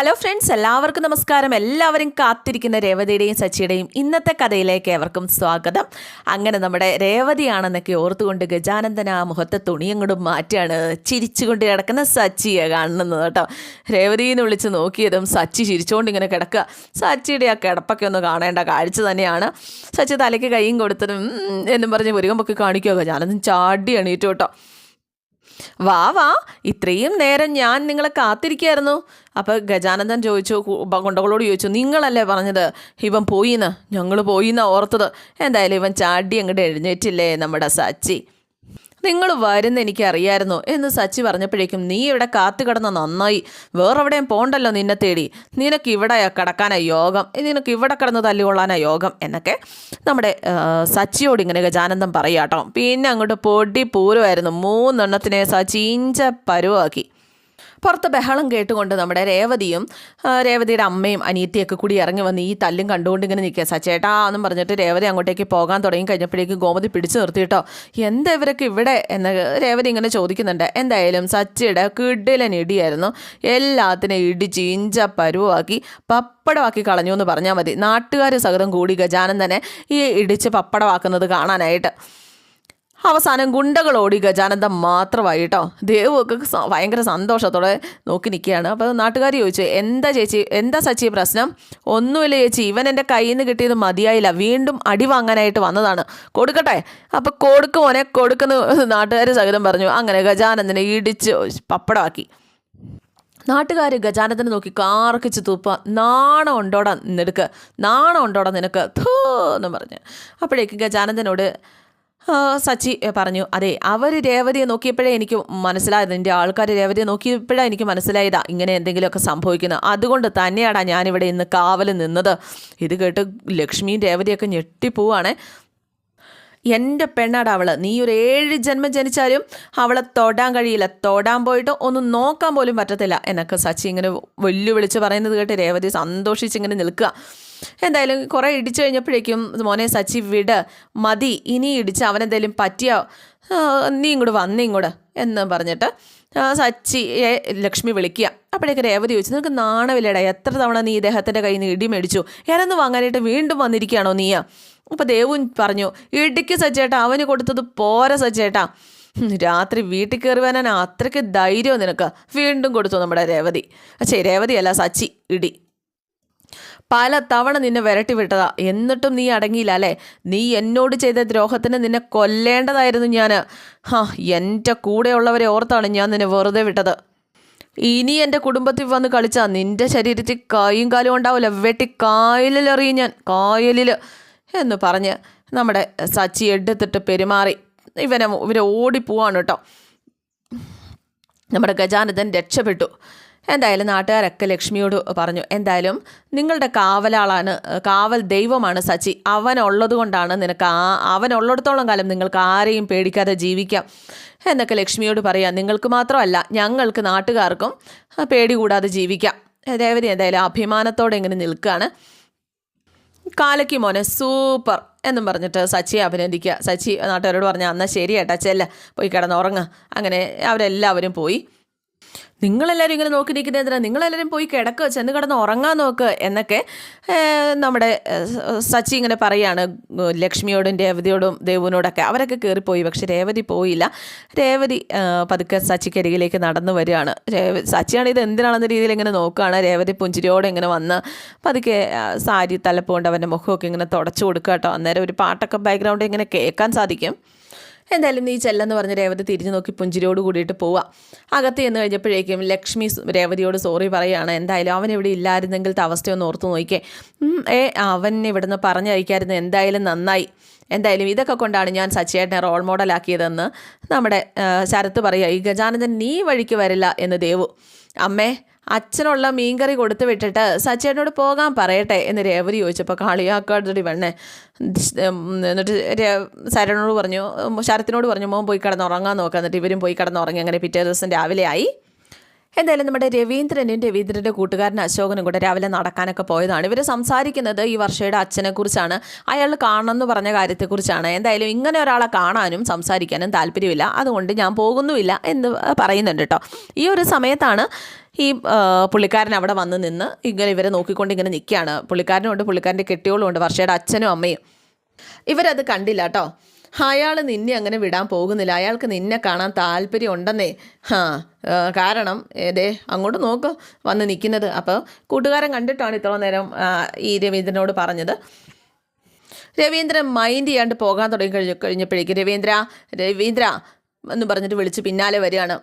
Hello friends എല്ലാവർക്കും നമസ്കാരം. എല്ലാവരും കാത്തിരിക്കുന്ന രേവതിയുടെയും സച്ചിയുടെയും ഇന്നത്തെ കഥയിലേക്ക് ഏവർക്കും സ്വാഗതം. അങ്ങനെ നമ്മുടെ രേവതിയാണെന്നൊക്കെ ഓർത്തുകൊണ്ട് ഗജാനന്ദൻ ആ മുഖത്തെ തുണിയങ്ങോട്ടും മാറ്റിയാണ് ചിരിച്ചുകൊണ്ട് കിടക്കുന്ന സച്ചിയെ കാണുന്നത് കേട്ടോ. രേവതിന്ന് വിളിച്ച് നോക്കിയതും സച്ചി ചിരിച്ചുകൊണ്ട് ഇങ്ങനെ കിടക്കുക. സച്ചിയുടെ ആ കിടപ്പൊക്കെ ഒന്ന് കാണേണ്ട കാഴ്ച തന്നെയാണ്. സച്ചി തലയ്ക്ക് കൈയും കൊടുത്തതും എന്നും പറഞ്ഞ് പൊക്കി കാണിക്കുക. ഗജാനന്ദൻ ചാടി എണീറ്റു കേട്ടോ. വാ വാ ഇത്രയും നേരം ഞാൻ നിങ്ങളെ കാത്തിരിക്കുകയായിരുന്നു അപ്പോൾ ഗജാനന്ദൻ ചോദിച്ചു കൊണ്ടകളോട് ചോദിച്ചു നിങ്ങളല്ലേ പറഞ്ഞത്? ഇവൻ പോയിന്ന്? ഞങ്ങൾ പോയിന്ന് ഓർത്തത്. എന്തായാലും ഇവൻ ചാടി അങ്ങോട്ട് എഴുന്നേറ്റില്ലേ നമ്മുടെ സച്ചി? നിങ്ങൾ വരുന്ന എനിക്കറിയായിരുന്നു എന്ന് സച്ചി പറഞ്ഞപ്പോഴേക്കും നീ ഇവിടെ കാത്തു കിടന്ന നന്നായി. വേറെവിടെയും പോണ്ടല്ലോ നിന്നെ തേടി. നിനക്ക് ഇവിടെ കിടക്കാനാ യോഗം. നിനക്ക് ഇവിടെ കിടന്ന് തല്ലുകൊള്ളാനാ യോഗം എന്നൊക്കെ നമ്മുടെ സച്ചിയോട് ഇങ്ങനെ ഗജാനന്ദം പറയാട്ടോ. പിന്നെ അങ്ങോട്ട് പൊടി പൂരമായിരുന്നു. മൂന്നെണ്ണത്തിനെ സച്ചി ഇഞ്ച പരുവാക്കി. പുറത്ത് ബഹളം കേട്ടുകൊണ്ട് നമ്മുടെ രേവതിയും രേവതിയുടെ അമ്മയും അനിയത്തിയൊക്കെ കൂടി ഇറങ്ങി വന്ന് ഈ തല്ലും കണ്ടുകൊണ്ട് ഇങ്ങനെ നിൽക്കുക. സച്ചേട്ടാ എന്നും പറഞ്ഞിട്ട് രേവതി അങ്ങോട്ടേക്ക് പോകാൻ തുടങ്ങി കഴിഞ്ഞപ്പോഴേക്കും ഗോമതി പിടിച്ചു നിർത്തിയിട്ടോ എന്താ ഇവരൊക്കെ ഇവിടെ? എന്ന് രേവതി ഇങ്ങനെ ചോദിക്കുന്നുണ്ട്. എന്തായാലും സച്ചിയുടെ കിഡിലൻ ഇടിയായിരുന്നു. എല്ലാത്തിനെയും ഇടിച്ച് ഇഞ്ച പരുവാക്കി പപ്പടമാക്കി കളഞ്ഞു എന്ന് പറഞ്ഞാൽ മതി. നാട്ടുകാർ സഹിതം കൂടി ഗജാനന്ദനെ ഈ ഇടിച്ച് പപ്പടമാക്കുന്നത് കാണാനായിട്ട്. അവസാനം ഗുണ്ടകളോടി ഗജാനന്ദം മാത്രമായി കേട്ടോ ദേവൊക്കെ ഭയങ്കര സന്തോഷത്തോടെ നോക്കി നിൽക്കുകയാണ്. അപ്പോൾ നാട്ടുകാർ ചോദിച്ചു എന്താ ചേച്ചി എന്താ സച്ചി പ്രശ്നം? ഒന്നുമില്ല ചേച്ചി ഇവൻ എന്റെ കയ്യിൽ നിന്ന് കിട്ടിയത് മതിയായില്ല. വീണ്ടും അടി വാങ്ങാനായിട്ട് വന്നതാണ്. കൊടുക്കട്ടെ? അപ്പോൾ കൊടുക്കും മോനെ കൊടുക്കുന്ന നാട്ടുകാർ സഹിതം പറഞ്ഞു. അങ്ങനെ ഗജാനന്ദനെ ഇടിച്ച് പപ്പടമാക്കി. നാട്ടുകാർ ഗജാനന്ദനെ നോക്കി കാർക്കിച്ച് തൂപ്പ. നാണം ഉണ്ടോടാ നിനക്ക്? നാണം ഉണ്ടോടാ നിനക്ക്? ധൂ എന്ന് പറഞ്ഞ്. അപ്പോഴേക്ക് ഗജാനന്ദനോട് സച്ചി പറഞ്ഞു. അതെ അവർ രേവതിയെ നോക്കിയപ്പോഴേ എനിക്ക് മനസ്സിലായത് എന്റെ ആൾക്കാർ രേവതിയെ നോക്കിയപ്പോഴേ എനിക്ക് മനസ്സിലായതാ ഇങ്ങനെ എന്തെങ്കിലുമൊക്കെ സംഭവിക്കുന്നത് അതുകൊണ്ട് തന്നെയാടാ ഞാനിവിടെ ഇന്ന് കാവൽ നിന്നത്. ഇത് കേട്ട് ലക്ഷ്മിയും രേവതിയൊക്കെ ഞെട്ടിപ്പോവാണേ. എന്റെ പെണ്ണാടാ അവൾ നീ ഒരു ഏഴ് ജന്മം ജനിച്ചാലും അവളെ തൊടാൻ കഴിയില്ല. തൊടാൻ പോയിട്ട് ഒന്നും നോക്കാൻ പോലും പറ്റത്തില്ല എന്നൊക്കെ സച്ചി ഇങ്ങനെ വെല്ലുവിളിച്ച് പറയുന്നത് കേട്ട് രേവതി സന്തോഷിച്ച് ഇങ്ങനെ നിൽക്കുക. എന്തായാലും കുറേ ഇടിച്ചു കഴിഞ്ഞപ്പോഴേക്കും മോനെ സച്ചി വിട് മതി ഇനി ഇടിച്ച് അവനെന്തെങ്കിലും പറ്റിയോ? നീ ഇങ്ങോട്ട് വന്നേ ഇങ്ങോട്ട് എന്ന് പറഞ്ഞിട്ട് സച്ചിയെ ലക്ഷ്മി വിളിക്കുക. അപ്പോഴേക്കും രേവതി ചോദിച്ചു നിനക്ക് നാണമില്ലടാ എത്ര തവണ നീ ഇദ്ദേഹത്തിന്റെ കയ്യിൽ നിന്ന് ഇടി മേടിച്ചു? ഞാനൊന്ന് വാങ്ങാനായിട്ട് വീണ്ടും വന്നിരിക്കുകയാണോ നീയാ? അപ്പോൾ ദേവുൻ പറഞ്ഞു ഇടിക്ക് സച്ചേട്ടാ അവന് കൊടുത്തത് പോരാ സച്ചേട്ടാ. രാത്രി വീട്ടിൽ കയറി വരാൻ അത്രയ്ക്ക് ധൈര്യം നിനക്ക്. വീണ്ടും കൊടുത്തു നമ്മുടെ രേവതി. പക്ഷേ രേവതി അല്ല സച്ചി ഇടി. പല തവണ നിന്നെ വിരട്ടി വിട്ടതാ. എന്നിട്ടും നീ അടങ്ങിയില്ല അല്ലേ? നീ എന്നോട് ചെയ്ത ദ്രോഹത്തിന് നിന്നെ കൊല്ലേണ്ടതായിരുന്നു ഞാൻ ഹാ എന്റെ കൂടെയുള്ളവരെ ഓർത്താണ് ഞാൻ നിന്നെ വെറുതെ വിട്ടത്. ഇനി എന്റെ കുടുംബത്തിൽ വന്ന് കളിച്ചാൽ നിന്റെ ശരീരത്തിൽ കൈയും കാലും ഉണ്ടാവില്ല വെട്ടി കായലിലെറിയും ഞാൻ. കായലിൽ എന്ന് പറഞ്ഞ് നമ്മുടെ സച്ചി എടുത്തിട്ട് പെരുമാറി. ഇവനെ ഇവരെ ഓടിപ്പോവാണ് കേട്ടോ. നമ്മുടെ ഗജാനന്ദൻ രക്ഷപ്പെട്ടു. എന്തായാലും നാട്ടുകാരൊക്കെ ലക്ഷ്മിയോട് പറഞ്ഞു എന്തായാലും നിങ്ങളുടെ കാവലാളാണ് കാവൽ ദൈവമാണ് സച്ചി. അവനുള്ളത് കൊണ്ടാണ് നിനക്ക് ആ അവനുള്ളിടത്തോളം കാലം നിങ്ങൾക്ക് ആരെയും പേടിക്കാതെ ജീവിക്കാം. എന്നൊക്കെ ലക്ഷ്മിയോട് പറയാം. നിങ്ങൾക്ക് മാത്രമല്ല ഞങ്ങൾക്ക് നാട്ടുകാർക്കും പേടി കൂടാതെ ജീവിക്കാം. രേവതി എന്തായാലും അഭിമാനത്തോടെ ഇങ്ങനെ നിൽക്കുകയാണ്. കാലയ്ക്ക് മോനെ സൂപ്പർ എന്നും പറഞ്ഞിട്ട് സച്ചിയെ അഭിനന്ദിക്കുക. സച്ചി നാട്ടുകാരോട് പറഞ്ഞാൽ എന്നാൽ ശരി ഏട്ടാ ചെല്ല പോയി കിടന്നുറങ്ങുക അങ്ങനെ അവരെല്ലാവരും പോയി. നിങ്ങളെല്ലാവരും ഇങ്ങനെ നോക്കി എന്തിനാ? നിങ്ങളെല്ലാവരും പോയി കിടക്കുക ചെന്ന് കിടന്ന് ഉറങ്ങാൻ നോക്ക് എന്നൊക്കെ നമ്മുടെ സച്ചി ഇങ്ങനെ പറയാണ്. ലക്ഷ്മിയോടും രേവതിയോടും ദേവുവിനോടൊക്കെ അവരൊക്കെ കയറിപ്പോയി പക്ഷെ രേവതി പോയില്ല. രേവതി പതുക്കെ സച്ചിക്കരികിലേക്ക് നടന്നു വരികയാണ്. രേവ സച്ചിയാണ് ഇത് എന്തിനാണെന്ന രീതിയിൽ ഇങ്ങനെ നോക്കുകയാണ്. രേവതി പുഞ്ചിരിയോടെ ഇങ്ങനെ വന്ന് പതുക്കെ സാരി തലപ്പുകൊണ്ട് അവന്റെ മുഖമൊക്കെ ഇങ്ങനെ തുടച്ചു കൊടുക്കുക കേട്ടോ. അന്നേരം ഒരു പാട്ടൊക്കെ ബാക്ക്ഗ്രൗണ്ടിൽ ഇങ്ങനെ കേൾക്കാൻ സാധിക്കും. എന്തായാലും നീ ചെല്ലെന്ന് പറഞ്ഞ് രേവതി തിരിഞ്ഞു നോക്കി പുഞ്ചിരിയോട് കൂടിയിട്ട് പോവാം. അകത്ത് ചെന്ന് കഴിഞ്ഞപ്പോഴേക്കും ലക്ഷ്മി രേവതിയോട് സോറി പറയുകയാണ്. എന്തായാലും അവൻ ഇവിടെ ഇല്ലായിരുന്നെങ്കിലത്തെ അവസ്ഥയൊന്ന് ഓർത്ത് നോക്കിയേ ഏ അവൻ ഇവിടുന്ന് പറഞ്ഞയക്കായിരുന്നു. എന്തായാലും നന്നായി. എന്തായാലും ഇതൊക്കെ കൊണ്ടാണ് ഞാൻ സച്ചിയേട്ടനെ റോൾ മോഡലാക്കിയതെന്ന് നമ്മുടെ ശരത്ത് പറയുക. ഈ ഗജാനന്ദൻ നീ വഴിക്ക് വരില്ല എന്ന് ദേവു. അമ്മേ അച്ഛനുള്ള മീൻകറി കൊടുത്തു വിട്ടിട്ട് സച്ചേട്ടനോട് പോകാൻ പറയട്ടെ എന്ന് രേവതി ചോദിച്ചപ്പോൾ കാളിയാക്കാടി വെണ്ണേ എന്നിട്ട് ശരണോട് പറഞ്ഞു ശരത്തിനോട് പറഞ്ഞു മോൻ പോയി കിടന്നുറങ്ങാൻ നോക്കാം. എന്നിട്ട് ഇവരും പോയി കിടന്നുറങ്ങി. അങ്ങനെ പിറ്റേ ദിവസം രാവിലെ ആയി. എന്തായാലും നമ്മുടെ രവീന്ദ്രനും രവീന്ദ്രന്റെ കൂട്ടുകാരൻ അശോകനും കൂടെ രാവിലെ നടക്കാനൊക്കെ പോയതാണ്. ഇവർ സംസാരിക്കുന്നത് ഈ വർഷയുടെ അച്ഛനെക്കുറിച്ചാണ് അയാൾ കാണണമെന്ന് പറഞ്ഞ കാര്യത്തെക്കുറിച്ചാണ്. എന്തായാലും ഇങ്ങനെ ഒരാളെ കാണാനും സംസാരിക്കാനും താല്പര്യമില്ല. അതുകൊണ്ട് ഞാൻ പോകുന്നുമില്ല എന്ന് പറയുന്നുണ്ട് കേട്ടോ. ഈ ഒരു സമയത്താണ് ഈ പുള്ളിക്കാരൻ അവിടെ വന്ന് നിന്ന് ഇങ്ങനെ ഇവരെ നോക്കിക്കൊണ്ട് ഇങ്ങനെ നിൽക്കുകയാണ്. പുള്ളിക്കാരനുണ്ട് പുള്ളിക്കാരന്റെ കെട്ടിയോളും ഉണ്ട് വർഷയുടെ അച്ഛനും അമ്മയും. ഇവരത് കണ്ടില്ല കേട്ടോ. അയാൾ നിന്നെ അങ്ങനെ വിടാൻ പോകുന്നില്ല. അയാൾക്ക് നിന്നെ കാണാൻ താല്പര്യം ഉണ്ടെന്നേ. ഹാ കാരണം ഏതേ അങ്ങോട്ട് നോക്ക് വന്ന് നിൽക്കുന്നത്. അപ്പോൾ കൂട്ടുകാരൻ കണ്ടിട്ടാണ് ഇത്ര നേരം ഈ രവീന്ദ്രനോട് പറഞ്ഞത്. രവീന്ദ്രൻ മൈൻഡ് ചെയ്യാണ്ട് പോകാൻ തുടങ്ങി കഴിഞ്ഞ കഴിഞ്ഞപ്പോഴേക്കും രവീന്ദ്ര രവീന്ദ്ര എന്ന് പറഞ്ഞിട്ട് വിളിച്ച് പിന്നാലെ വരികയാണ്.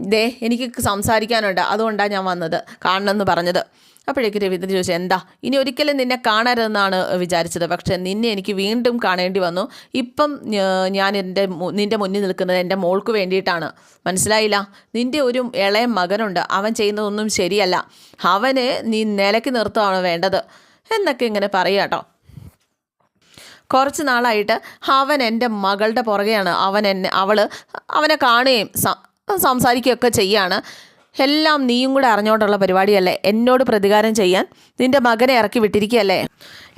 ദേ എനിക്ക് സംസാരിക്കാനുണ്ട്. അതുകൊണ്ടാണ് ഞാൻ വന്നത്. കാണണമെന്ന് പറഞ്ഞത്. അപ്പോഴേക്കും രവീന്ദ്രൻ ചോദിച്ചു എന്താ? ഇനി ഒരിക്കലും നിന്നെ കാണരുതെന്നാണ് വിചാരിച്ചത്. പക്ഷേ നിന്നെ എനിക്ക് വീണ്ടും കാണേണ്ടി വന്നു. ഇപ്പം ഞാൻ എന്റെ നിന്റെ മുന്നിൽ നിൽക്കുന്നത് എന്റെ മോൾക്ക് വേണ്ടിയിട്ടാണ്. മനസ്സിലായില്ല? നിന്റെ ഒരു ഇളയ മകനുണ്ട്. അവൻ ചെയ്യുന്നതൊന്നും ശരിയല്ല. അവനെ നീ നിലയ്ക്ക് നിർത്തുകയാണ് വേണ്ടത്. എന്നൊക്കെ ഇങ്ങനെ പറയാട്ടോ കുറച്ച് നാളായിട്ട് അവൻ എന്റെ മകളുടെ പുറകെയാണ്. അവൻ എന്നെ അവൾ അവനെ കാണുകയും സംസാരിക്കുകയൊക്കെ ചെയ്യാണ്. എല്ലാം നീയും കൂടെ അറിഞ്ഞുകൊണ്ടുള്ള പരിപാടിയല്ലേ? എന്നോട് പ്രതികാരം ചെയ്യാൻ നിന്റെ മകനെ ഇറക്കി വിട്ടിരിക്കുകയല്ലേ?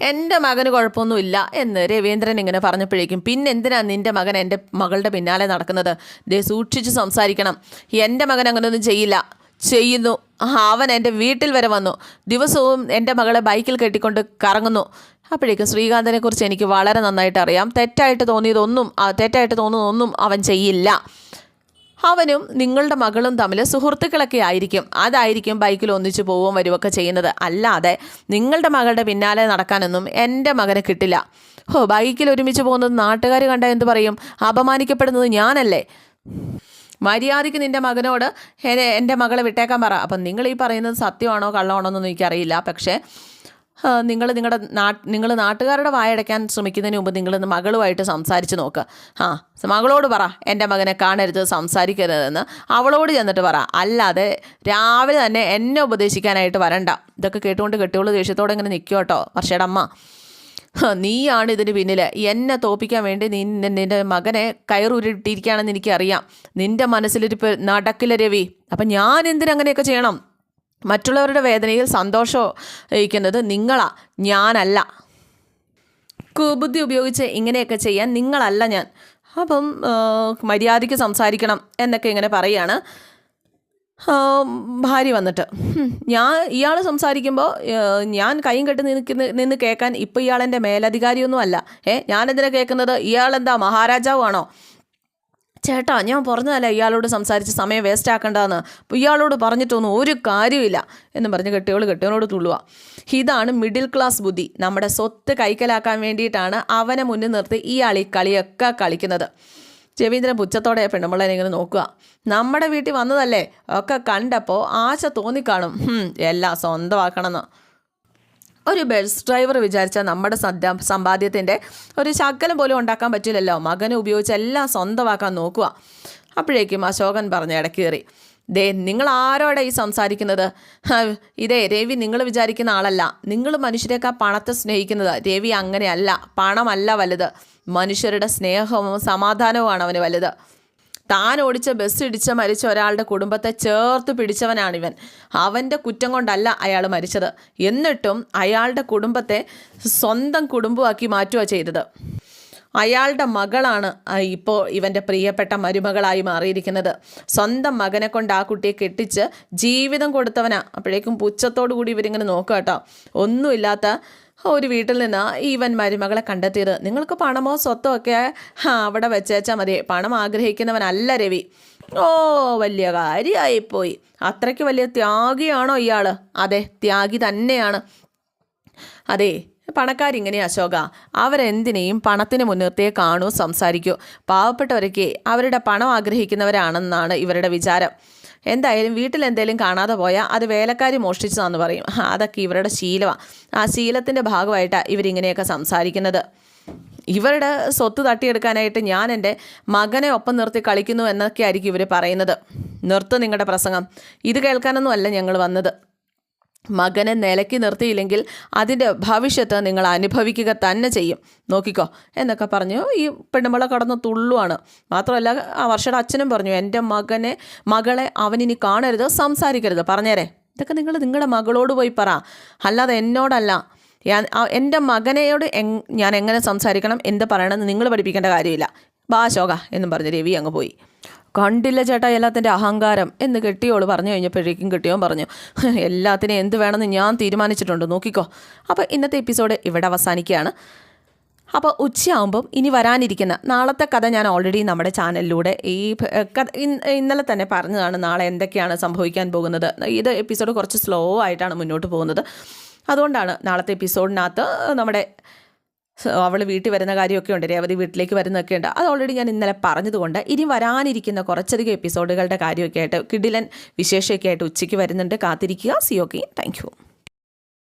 എന്റെ മകന് കുഴപ്പമൊന്നുമില്ല എന്ന് രവീന്ദ്രൻ ഇങ്ങനെ പറഞ്ഞപ്പോഴേക്കും പിന്നെ എന്തിനാ നിന്റെ മകൻ എന്റെ മകളുടെ പിന്നാലെ നടക്കുന്നത്? ദേ സൂക്ഷിച്ച് സംസാരിക്കണം. എന്റെ മകൻ അങ്ങനെയൊന്നും ചെയ്യില്ല. ചെയ്യുന്നു. അവൻ എന്റെ വീട്ടിൽ വരെ വന്നു. ദിവസവും എന്റെ മകളെ ബൈക്കിൽ കെട്ടിക്കൊണ്ട് കറങ്ങുന്നു. അപ്പോഴേക്കും ശ്രീകാന്തിനെക്കുറിച്ച് എനിക്ക് വളരെ നന്നായിട്ട് അറിയാം. തെറ്റായിട്ട് തോന്നിയതൊന്നും തെറ്റായിട്ട് തോന്നുന്നതൊന്നും അവൻ ചെയ്യില്ല. അവനും നിങ്ങളുടെ മകളും തമ്മിൽ സുഹൃത്തുക്കളൊക്കെ ആയിരിക്കും. അതായിരിക്കും ബൈക്കിൽ ഒന്നിച്ചു പോവുകയും വരുമൊക്കെ ചെയ്യുന്നത്. അല്ലാതെ നിങ്ങളുടെ മകളുടെ പിന്നാലെ നടക്കാനൊന്നും എന്റെ മകനെ കിട്ടില്ല. ഓ ബൈക്കിൽ ഒരുമിച്ച് പോകുന്നത് നാട്ടുകാർ കണ്ടാൽ എന്ത് പറയും? അപമാനിക്കപ്പെടുന്നത് ഞാനല്ലേ? മര്യാദയ്ക്ക് നിന്റെ മകനോട് എന്റെ മകളെ വിട്ടേക്കാൻ പറ. അപ്പം നിങ്ങൾ ഈ പറയുന്നത് സത്യമാണോ കള്ളമാണോ എന്നൊന്നും എനിക്കറിയില്ല. പക്ഷേ നിങ്ങൾ നിങ്ങളുടെ നാട്ട് നിങ്ങൾ നാട്ടുകാരുടെ വായടയ്ക്കാൻ ശ്രമിക്കുന്നതിന് മുമ്പ് നിങ്ങൾ മകളുമായിട്ട് സംസാരിച്ച് നോക്കുക ആ മകളോട് പറ എന്റെ മകനെ കാണരുത് സംസാരിക്കരുതെന്ന്. അവളോട് ചെന്നിട്ട് പറ അല്ലാതെ രാവിലെ തന്നെ എന്നെ ഉപദേശിക്കാനായിട്ട് വരണ്ട. ഇതൊക്കെ കേട്ടുകൊണ്ട് കെട്ടിയോൾ ദേഷ്യത്തോടെ ഇങ്ങനെ നിൽക്കുക കേട്ടോ വർഷയുടെ അമ്മ. നീയാണ് ഇതിന് പിന്നിൽ എന്നെ തോപ്പിക്കാൻ വേണ്ടി നീ നിന്റെ മകനെ കയറുരുട്ടിയിരിക്കുകയാണെന്ന് എനിക്കറിയാം. നിന്റെ മനസ്സിലിരിപ്പ് നടക്കില്ല രവി. അപ്പം ഞാൻ എന്തിനങ്ങനെയൊക്കെ ചെയ്യണം? മറ്റുള്ളവരുടെ വേദനയിൽ സന്തോഷം ഇരിക്കുന്നത് നിങ്ങളാ ഞാനല്ല. കുബുദ്ധി ഉപയോഗിച്ച് ഇങ്ങനെയൊക്കെ ചെയ്യാൻ നിങ്ങളല്ല ഞാൻ. അപ്പം മര്യാദയ്ക്ക് സംസാരിക്കണം എന്നൊക്കെ ഇങ്ങനെ പറയുകയാണ് ഭാര്യ വന്നിട്ട്. ഞാൻ ഇയാൾ സംസാരിക്കുമ്പോൾ ഞാൻ കൈയും കെട്ടി നിൽക്കുന്ന നിന്ന് കേൾക്കാൻ ഇപ്പോൾ ഇയാളെന്റെ മേലധികാരിയൊന്നും അല്ല ഏ ഞാനെന്തിനാ കേൾക്കുന്നത്? ഇയാളെന്താ മഹാരാജാവാണോ? ചേട്ടാ ഞാൻ പറഞ്ഞതല്ല ഇയാളോട് സംസാരിച്ച് സമയം വേസ്റ്റ് ആക്കണ്ടെന്ന്? ഇയാളോട് പറഞ്ഞിട്ടൊന്നും ഒരു കാര്യമില്ല എന്ന് പറഞ്ഞ് കെട്ടിയോൾ കെട്ടിയോനോട് തുള്ളുക ഇതാണ് മിഡിൽ ക്ലാസ് ബുദ്ധി. നമ്മുടെ സ്വത്ത് കൈക്കലാക്കാൻ വേണ്ടിയിട്ടാണ് അവനെ മുന്നിൽ നിർത്തി ഇയാൾ ഈ കളിയൊക്കെ കളിക്കുന്നത്. രവീന്ദ്രൻ പുച്ഛത്തോടെ പെണ്ണുമ്പിള്ളേനെ ഇങ്ങനെ നോക്കുക. നമ്മുടെ വീട്ടിൽ വന്നതല്ലേ? ഒക്കെ കണ്ടപ്പോൾ ആശ തോന്നിക്കാണും. എല്ലാം സ്വന്തമാക്കണമെന്ന്. ഒരു ബസ് ഡ്രൈവർ വിചാരിച്ചാൽ നമ്മുടെ സമ്പാദ്യത്തിന്റെ ഒരു ശകലം പോലും ഉണ്ടാക്കാൻ പറ്റില്ലല്ലോ. മകനെ ഉപയോഗിച്ച് എല്ലാം സ്വന്തമാക്കാൻ നോക്കുക. അപ്പോഴേക്കും അശോകൻ പറഞ്ഞ് ഇടയ്ക്ക് കയറി ദേ നിങ്ങൾ ആരോടെ ഈ സംസാരിക്കുന്നത്? ഇതേ രവി നിങ്ങൾ വിചാരിക്കുന്ന ആളല്ല. നിങ്ങൾ മനുഷ്യരെയൊക്കെ പണത്തെ സ്നേഹിക്കുന്നത്. രവി അങ്ങനെയല്ല. പണമല്ല വലുത്. മനുഷ്യരുടെ സ്നേഹവും സമാധാനവുമാണ് അവന് വലുത്. താൻ ഓടിച്ച ബസ് ഇടിച്ച് മരിച്ച ഒരാളുടെ കുടുംബത്തെ ചേർത്ത് പിടിച്ചവനാണിവൻ. അവന്റെ കുറ്റം കൊണ്ടല്ല അയാൾ മരിച്ചത്. എന്നിട്ടും അയാളുടെ കുടുംബത്തെ സ്വന്തം കുടുംബമാക്കി മാറ്റുക ചെയ്തത്. അയാളുടെ മകളാണ് ഇപ്പോൾ ഇവന്റെ പ്രിയപ്പെട്ട മരുമകളായി മാറിയിരിക്കുന്നത്. സ്വന്തം മകനെ കൊണ്ട് ആ കുട്ടിയെ കെട്ടിച്ച് ജീവിതം കൊടുത്തവനാ. അപ്പോഴേക്കും പുച്ഛത്തോടു കൂടി ഇവരിങ്ങനെ നോക്കുക കേട്ടോ ഒന്നുമില്ലാത്ത ഒരു വീട്ടിൽ നിന്ന് ഈവൻ മരുമകളെ കണ്ടെത്തിയത്. നിങ്ങൾക്ക് പണമോ സ്വത്തോ ഒക്കെ അവിടെ വെച്ചേച്ചാൽ മതി. പണം ആഗ്രഹിക്കുന്നവനല്ല രവി. ഓ വലിയ കാര്യമായിപ്പോയി അത്രയ്ക്ക് വലിയ ത്യാഗിയാണോ ഇയാൾ അതെ ത്യാഗി തന്നെയാണ്. അതെ പണക്കാരിങ്ങനെ അശോക. അവരെന്തിനേയും പണത്തിന് മുൻനിർത്തിയേ കാണൂ സംസാരിക്കൂ. പാവപ്പെട്ടവരൊക്കെ അവരുടെ പണം ആഗ്രഹിക്കുന്നവരാണെന്നാണ് ഇവരുടെ വിചാരം. എന്തായാലും വീട്ടിൽ എന്തെങ്കിലും കാണാതെ പോയാൽ അത് വേലക്കാരി മോഷ്ടിച്ചതാന്ന് പറയും. അതൊക്കെ ഇവരുടെ ശീലമാണ് ആ ശീലത്തിന്റെ ഭാഗമായിട്ടാണ് ഇവരിങ്ങനെയൊക്കെ സംസാരിക്കുന്നത്. ഇവരുടെ സ്വത്ത് തട്ടിയെടുക്കാനായിട്ട് ഞാൻ എന്റെ മകനെ ഒപ്പം നിർത്തി കളിക്കുന്നു എന്നൊക്കെ ആയിരിക്കും ഇവർ പറയുന്നത്. നിർത്ത് നിങ്ങളുടെ പ്രസംഗം. ഇത് കേൾക്കാനൊന്നും അല്ല ഞങ്ങൾ വന്നത്. മകനെ നിലയ്ക്ക് നിർത്തിയില്ലെങ്കിൽ അതിന്റെ ഭവിഷ്യത്ത് നിങ്ങൾ അനുഭവിക്കുക തന്നെ ചെയ്യും. നോക്കിക്കോ. എന്നൊക്കെ പറഞ്ഞു ഈ പെണ്ണുമ്പള കടന്ന് തുള്ളുവാണ്. മാത്രമല്ല ആ വർഷയുടെ അച്ഛനും പറഞ്ഞു എന്റെ മകനെ മകളെ അവനിനി കാണരുത് സംസാരിക്കരുത്. പറഞ്ഞേരെ. ഇതൊക്കെ നിങ്ങൾ നിങ്ങളുടെ മകളോട് പോയി പറ. അല്ലാതെ എന്നോടല്ല. ഞാൻ എന്റെ മകനെയോട് ഞാൻ എങ്ങനെ സംസാരിക്കണം എന്ത് പറയണമെന്ന് നിങ്ങൾ പഠിപ്പിക്കേണ്ട കാര്യമില്ല. ബാ ശോക എന്നും പറഞ്ഞ് രവി അങ്ങ് പോയി. കണ്ടില്ല ചേട്ടാ എല്ലാത്തിന്റെ അഹങ്കാരം എന്ന് കെട്ടിയോൾ പറഞ്ഞു കഴിഞ്ഞപ്പോഴേക്കും കെട്ടിയോൻ പറഞ്ഞു എല്ലാത്തിനും എന്ത് വേണമെന്ന് ഞാൻ തീരുമാനിച്ചിട്ടുണ്ട് നോക്കിക്കോ. അപ്പോൾ ഇന്നത്തെ എപ്പിസോഡ് ഇവിടെ അവസാനിക്കുകയാണ്. അപ്പോൾ ഉച്ചയാകുമ്പം ഇനി വരാനിരിക്കുന്ന നാളത്തെ കഥ ഞാൻ ഓൾറെഡി നമ്മുടെ ചാനലിലൂടെ ഈ കഥ ഇന്നലെ തന്നെ പറഞ്ഞതാണ് നാളെ എന്തൊക്കെയാണ് സംഭവിക്കാൻ പോകുന്നത്. ഇത് എപ്പിസോഡ് കുറച്ച് സ്ലോ ആയിട്ടാണ് മുന്നോട്ട് പോകുന്നത്. അതുകൊണ്ടാണ് നാളത്തെ എപ്പിസോഡിനകത്ത് നമ്മുടെ അവൾ വീട്ടിൽ വരുന്ന കാര്യമൊക്കെ ഉണ്ട്. രേവതി വീട്ടിലേക്ക് വരുന്നതൊക്കെ ഉണ്ട്. അത് ഓൾറെഡി ഞാൻ ഇന്നലെ പറഞ്ഞതുകൊണ്ട് ഇനി വരാനിരിക്കുന്ന കുറച്ചധികം എപ്പിസോഡുകളുടെ കാര്യമൊക്കെ ആയിട്ട് കിഡിലൻ വിശേഷമൊക്കെ ആയിട്ട് ഉച്ചയ്ക്ക് വരുന്നുണ്ട്. കാത്തിരിക്കുക. C okay thank you